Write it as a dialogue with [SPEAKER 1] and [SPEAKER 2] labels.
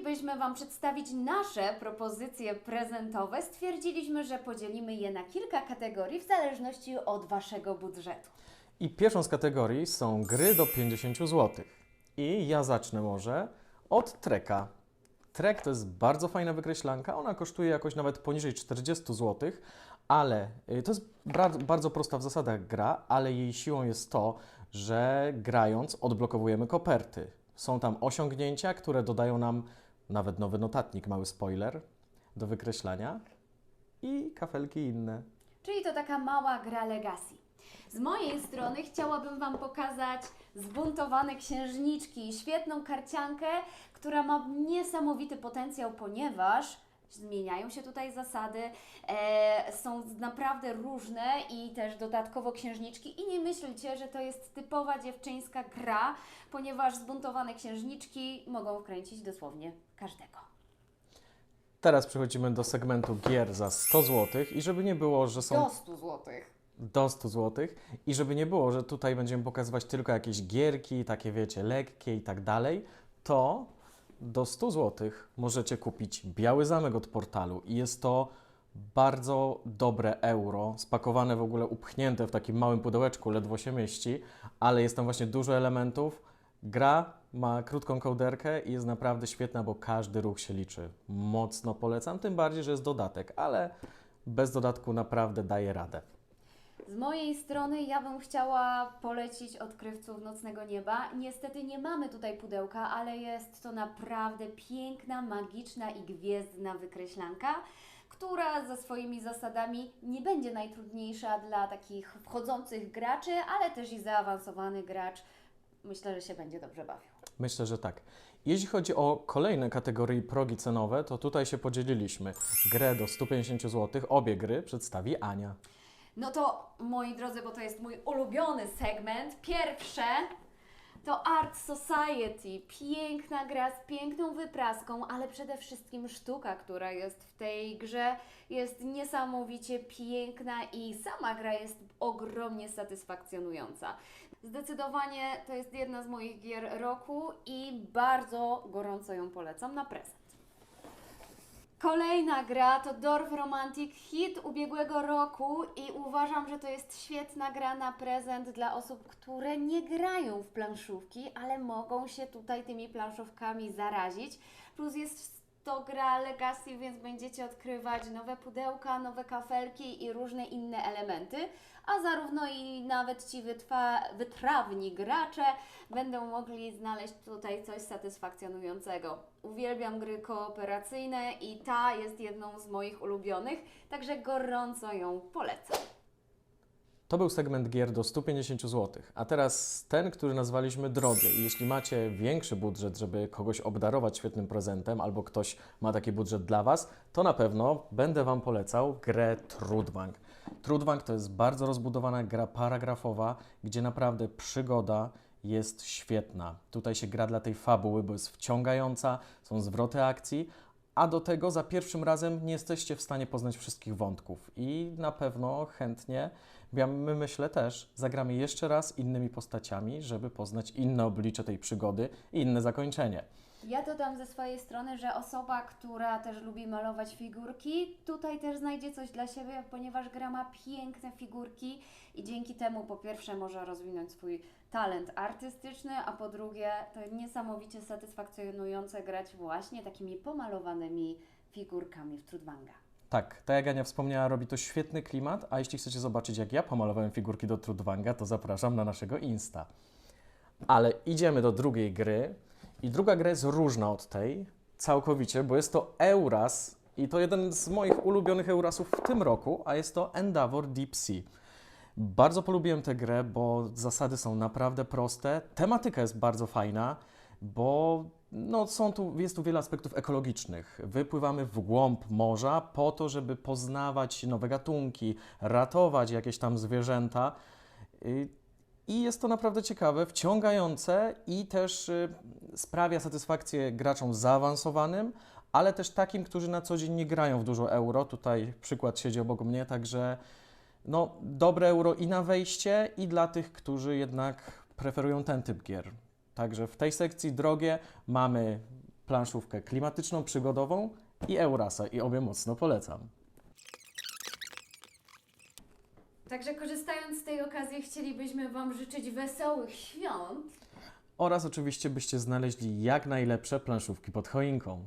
[SPEAKER 1] chcielibyśmy Wam przedstawić nasze propozycje prezentowe, stwierdziliśmy, że podzielimy je na kilka kategorii w zależności od Waszego budżetu.
[SPEAKER 2] I pierwszą z kategorii są gry do 50 zł. I ja zacznę może od Treka. Trek to jest bardzo fajna wykreślanka, ona kosztuje jakoś nawet poniżej 40 zł, ale y, to jest bardzo prosta w zasadach gra, ale jej siłą jest to, że grając odblokowujemy koperty. Są tam osiągnięcia, które dodają nam nawet nowy notatnik, mały spoiler do wykreślania i kafelki inne.
[SPEAKER 1] Czyli to taka mała gra Legacy. Z mojej strony chciałabym Wam pokazać zbuntowane księżniczki, świetną karciankę, która ma niesamowity potencjał, ponieważ zmieniają się tutaj zasady, e, są naprawdę różne i też dodatkowo księżniczki i nie myślcie, że to jest typowa dziewczyńska gra, ponieważ zbuntowane księżniczki mogą wkręcić dosłownie każdego.
[SPEAKER 2] Teraz przechodzimy do segmentu gier za 100 zł i żeby nie było, że są
[SPEAKER 1] Do 100 złotych.
[SPEAKER 2] do 100 zł i żeby nie było, że tutaj będziemy pokazywać tylko jakieś gierki, takie wiecie, lekkie i tak dalej, to do 100 zł możecie kupić Biały Zamek od portalu i jest to bardzo dobre euro, spakowane w ogóle, upchnięte w takim małym pudełeczku, ledwo się mieści, ale jest tam właśnie dużo elementów. Gra ma krótką kołderkę i jest naprawdę świetna, bo każdy ruch się liczy. Mocno polecam, tym bardziej, że jest dodatek, ale bez dodatku naprawdę daje radę.
[SPEAKER 1] Z mojej strony ja bym chciała polecić odkrywców Nocnego Nieba. Niestety nie mamy tutaj pudełka, ale jest to naprawdę piękna, magiczna i gwiezdna wykreślanka, która ze swoimi zasadami nie będzie najtrudniejsza dla takich wchodzących graczy, ale też i zaawansowany gracz. Myślę, że się będzie dobrze bawił.
[SPEAKER 2] Myślę, że tak. Jeśli chodzi o kolejne kategorie progi cenowe, to tutaj się podzieliliśmy. Grę do 150 zł, obie gry przedstawi Ania.
[SPEAKER 1] No to moi drodzy, bo to jest mój ulubiony segment. Pierwsze to Art Society. Piękna gra z piękną wypraską, ale przede wszystkim sztuka, która jest w tej grze, jest niesamowicie piękna i sama gra jest ogromnie satysfakcjonująca. Zdecydowanie to jest jedna z moich gier roku i bardzo gorąco ją polecam na prezent. Kolejna gra to Dorf Romantic, hit ubiegłego roku i uważam, że to jest świetna gra na prezent dla osób, które nie grają w planszówki, ale mogą się tutaj tymi planszówkami zarazić. Plus jest to gra Legacy, więc będziecie odkrywać nowe pudełka, nowe kafelki i różne inne elementy, a zarówno i nawet ci wytwa, wytrawni gracze będą mogli znaleźć tutaj coś satysfakcjonującego. Uwielbiam gry kooperacyjne i ta jest jedną z moich ulubionych, także gorąco ją polecam.
[SPEAKER 2] To był segment gier do 150 zł, a teraz ten, który nazwaliśmy drogie. I jeśli macie większy budżet, żeby kogoś obdarować świetnym prezentem, albo ktoś ma taki budżet dla Was, to na pewno będę Wam polecał grę Trudbank. Trudbank to jest bardzo rozbudowana gra paragrafowa, gdzie naprawdę przygoda jest świetna. Tutaj się gra dla tej fabuły, bo jest wciągająca, są zwroty akcji, a do tego za pierwszym razem nie jesteście w stanie poznać wszystkich wątków i na pewno chętnie, ja my myślę też, zagramy jeszcze raz innymi postaciami, żeby poznać inne oblicze tej przygody i inne zakończenie.
[SPEAKER 1] Ja dodam ze swojej strony, że osoba, która też lubi malować figurki, tutaj też znajdzie coś dla siebie, ponieważ gra ma piękne figurki i dzięki temu po pierwsze może rozwinąć swój talent artystyczny, a po drugie to niesamowicie satysfakcjonujące grać właśnie takimi pomalowanymi figurkami w Trudwanga.
[SPEAKER 2] Tak, tak jak Ania wspomniała, robi to świetny klimat, a jeśli chcecie zobaczyć, jak ja pomalowałem figurki do Trudwanga, to zapraszam na naszego Insta. Ale idziemy do drugiej gry i druga gra jest różna od tej, całkowicie, bo jest to Euras i to jeden z moich ulubionych Eurasów w tym roku, a jest to Endeavor Deep Sea. Bardzo polubiłem tę grę, bo zasady są naprawdę proste, tematyka jest bardzo fajna, bo no, są tu, jest tu wiele aspektów ekologicznych. Wypływamy w głąb morza po to, żeby poznawać nowe gatunki, ratować jakieś tam zwierzęta. Y, I jest to naprawdę ciekawe, wciągające i też y, sprawia satysfakcję graczom zaawansowanym, ale też takim, którzy na co dzień nie grają w dużo euro. Tutaj przykład siedzi obok mnie, także no, dobre euro i na wejście, i dla tych, którzy jednak preferują ten typ gier. Także w tej sekcji drogie mamy planszówkę klimatyczną, przygodową i Eurasa i obie mocno polecam.
[SPEAKER 1] Także korzystając z tej okazji chcielibyśmy Wam życzyć wesołych świąt.
[SPEAKER 2] Oraz oczywiście byście znaleźli jak najlepsze planszówki pod choinką.